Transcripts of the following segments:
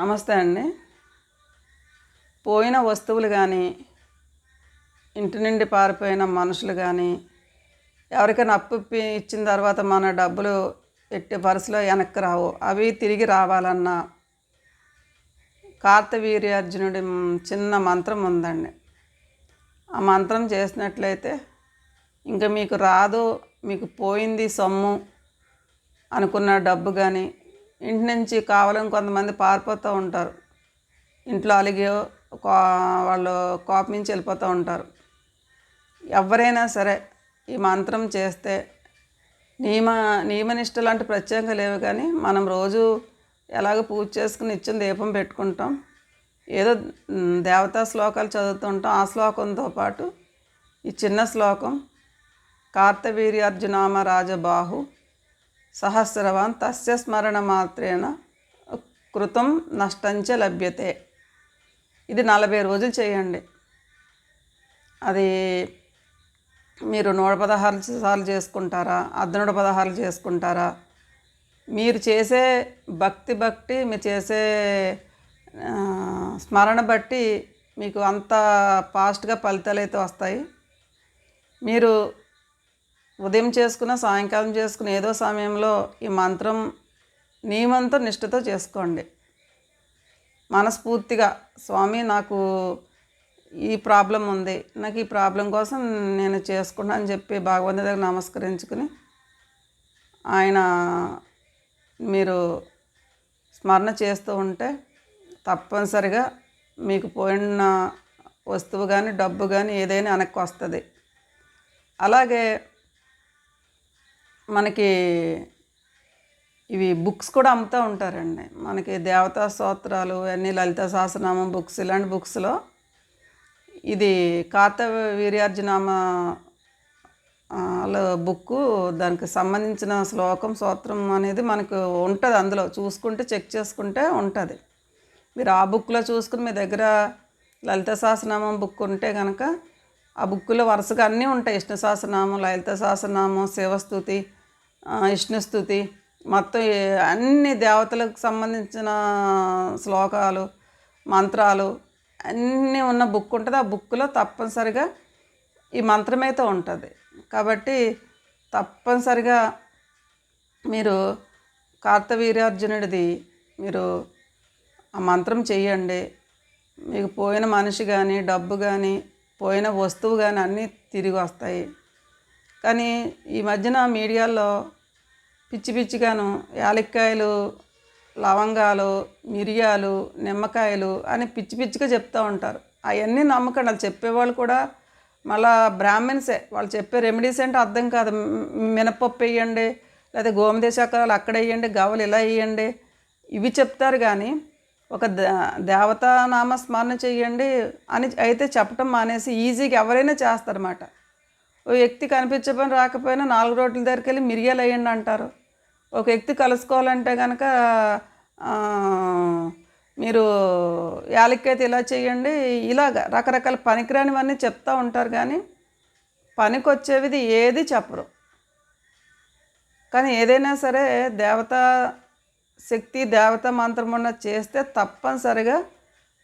నమస్తే అండి. పోయిన వస్తువులు కానీ ఇంటి నుండి పారిపోయిన మనుషులు కానీ ఎవరికైనా అప్పు ఇచ్చిన తర్వాత మన డబ్బులు ఎట్టి పరిస్థితిలో వెనక్కి రావు. అవి తిరిగి రావాలన్నా కార్తవీర్యార్జునుడి చిన్న మంత్రం ఉందండి. ఆ మంత్రం చేసినట్లయితే ఇంకా మీకు రాదు మీకు పోయింది సొమ్ము అనుకున్న డబ్బు కానీ ఇంటి నుంచి కావాలని కొంతమంది పారిపోతూ ఉంటారు. ఇంట్లో అలిగి కో- వాళ్ళు కోపం నుంచి వెళ్ళిపోతూ ఉంటారు. ఎవరైనా సరే ఈ మంత్రం చేస్తే నియమ నియమనిష్ట లాంటి ప్రత్యేకంగా లేవు కానీ మనం రోజు ఎలాగో పూజ చేసుకుని ఇచ్చిన దీపం పెట్టుకుంటాం. ఏదో దేవతా శ్లోకాలు చదువుతుంటాం ఆ శ్లోకంతో పాటు ఈ చిన్న శ్లోకం కార్తవీర్యార్జునామ రాజబాహు సహస్రవాన్ తస్య స్మరణ మాత్రేన కృతం నష్టంచ లభ్యతే. ఇది నలభై రోజులు చేయండి. అది మీరు నూట పదహారు సార్లు చేసుకుంటారా అర్ధనూట పదహారులు చేసుకుంటారా మీరు చేసే భక్తి బట్టి మీరు చేసే స్మరణ బట్టి మీకు అంత ఫాస్ట్గా ఫలితాలు అయితే వస్తాయి. మీరు ఉదయం చేసుకున్న సాయంకాలం చేసుకున్న ఏదో సమయంలో ఈ మంత్రం నియమంతో నిష్ఠతో చేసుకోండి. మనస్ఫూర్తిగా స్వామి నాకు ఈ ప్రాబ్లం ఉంది. నాకు ఈ ప్రాబ్లం కోసం నేను చేసుకున్నా అని చెప్పి భగవంతుడి దగ్గర నమస్కరించుకుని ఆయన మీరు స్మరణ చేస్తూ ఉంటే తప్పనిసరిగా మీకు పోయిన వస్తువు కానీ డబ్బు కానీ ఏదైనా వెనక్కి వస్తుంది. అలాగే మనకి ఇవి బుక్స్ కూడా అమ్ముతూ ఉంటారండి. మనకి దేవతా స్తోత్రాలు అన్నీ లలిత సహస్రనామం బుక్స్ ఇలాంటి బుక్స్లో ఇది కాత వీర్యార్జునామ బుక్ దానికి సంబంధించిన శ్లోకం స్తోత్రం అనేది మనకు ఉంటుంది అందులో. చూసుకుంటే చెక్ చేసుకుంటే ఉంటుంది. మీరు ఆ బుక్లో చూసుకుని మీ దగ్గర లలిత సహస్రనామం బుక్ ఉంటే కనుక ఆ బుక్లో వరుసగా అన్నీ ఉంటాయి. విష్ణు సహస్రనామం లలిత సహస్రనామం శివస్థుతి విష్ణుస్థుతి మొత్తం అన్ని దేవతలకు సంబంధించిన శ్లోకాలు మంత్రాలు అన్నీ ఉన్న బుక్ ఉంటుంది. ఆ బుక్లో తప్పనిసరిగా ఈ మంత్రమైతే ఉంటుంది. కాబట్టి తప్పనిసరిగా మీరు కార్తవీర్యార్జునుడిది మీరు ఆ మంత్రం చేయండి మీకు పోయిన మనిషి కానీ డబ్బు కానీ పోయిన వస్తువు కానీ అన్నీ తిరిగి వస్తాయి. కానీ ఈ మధ్యన మీడియాలో పిచ్చి పిచ్చిగాను యాలక్కాయలు లవంగాలు మిరియాలు నిమ్మకాయలు అని పిచ్చి పిచ్చిగా చెప్తూ ఉంటారు. అవన్నీ నమ్మకండి. వాళ్ళు చెప్పేవాళ్ళు కూడా మళ్ళా బ్రాహ్మిన్సే వాళ్ళు చెప్పే రెమెడీస్ అంటే అర్థం కాదు. మినపప్పు వేయండి లేదా గోమతి చక్రాలు అక్కడ వేయండి గవ్వలు ఇలా వేయండి. ఇవి చెప్తారు కానీ ఒక దే దేవతా నామ స్మరణ చేయండి అని అయితే చెప్పటం మానేసి ఈజీగా ఎవరైనా చేస్తారన్నమాట. ఓ వ్యక్తి కనిపించబని రాకపోయినా నాలుగు రోడ్ల దగ్గరికి వెళ్ళి మిరియాలు వేయండి అంటారు. ఒక వ్యక్తి కలుసుకోవాలంటే కనుక మీరు యాలక్కైతే ఇలా చేయండి ఇలాగ రకరకాల పనికిరానివన్నీ చెప్తూ ఉంటారు కానీ పనికొచ్చేవిది ఏది చెప్పరు. కానీ ఏదైనా సరే దేవత శక్తి దేవత మంత్రమున్న చేస్తే తప్పనిసరిగా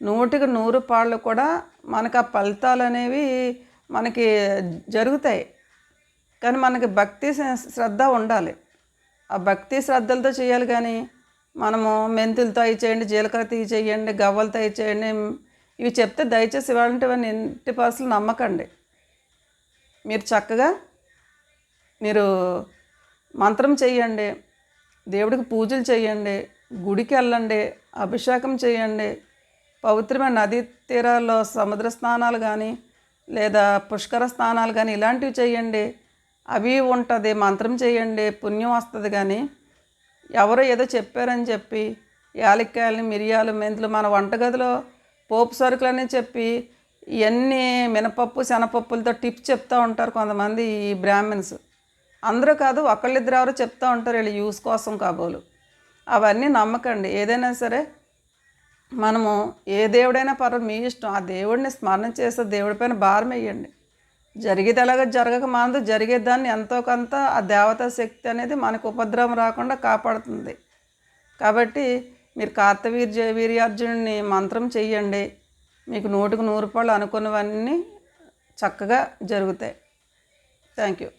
నూటికి నూరు పాళ్ళు కూడా మనకు ఆ ఫలితాలు అనేవి మనకి జరుగుతాయి. కానీ మనకి భక్తి శ్రద్ధ ఉండాలి. ఆ భక్తి శ్రద్ధలతో చేయాలి కానీ మనము మెంతులతో అవి చేయండి జీలకర్ర తీ చేయండి గవ్వలతో అవి చేయండి ఇవి చెప్తే దయచేసి ఇవ్వాలంటే ఇంటి పర్సలు నమ్మకండి. మీరు చక్కగా మీరు మంత్రం చేయండి దేవుడికి పూజలు చేయండి గుడికి వెళ్ళండి అభిషేకం చేయండి పవిత్రమైన నదీ తీరాల్లో సముద్ర స్నానాలు కానీ లేదా పుష్కర స్నానాలు కానీ ఇలాంటివి చేయండి. అవి ఉంటుంది మంత్రం చేయండి పుణ్యం వస్తుంది కానీ ఎవరో ఏదో చెప్పారని చెప్పి యాలక్కాయలు మిరియాలు మెంతులు మన వంటగదిలో పోపు సరుకులని చెప్పి ఇవన్నీ మినపప్పు శనపప్పులతో టిప్ చెప్తూ ఉంటారు కొంతమంది ఈ బ్రాహ్మిన్స్ అందరూ కాదు ఒకళ్ళిద్దరు ఎవరో చెప్తూ ఉంటారు వీళ్ళు యూస్ కోసం కాబోలు. అవన్నీ నమ్మకండి. ఏదైనా సరే మనము ఏ దేవుడైనా పర్వాలేదు మీ ఇష్టం. ఆ దేవుడిని స్మరణ చేస్తే దేవుడి పైన భారం వేయండి. జరిగేది ఎలాగ జరగక మానదు జరిగేదాన్ని ఎంతో కొంత ఆ దేవతా శక్తి అనేది మనకు ఉపద్రవం రాకుండా కాపాడుతుంది. కాబట్టి మీరు కార్తవీర్య వీర్యార్జునుడిని మంత్రం చెయ్యండి. మీకు నూటికి నూరు రూపాయలు అనుకున్నవన్నీ చక్కగా జరుగుతాయి. Thank you.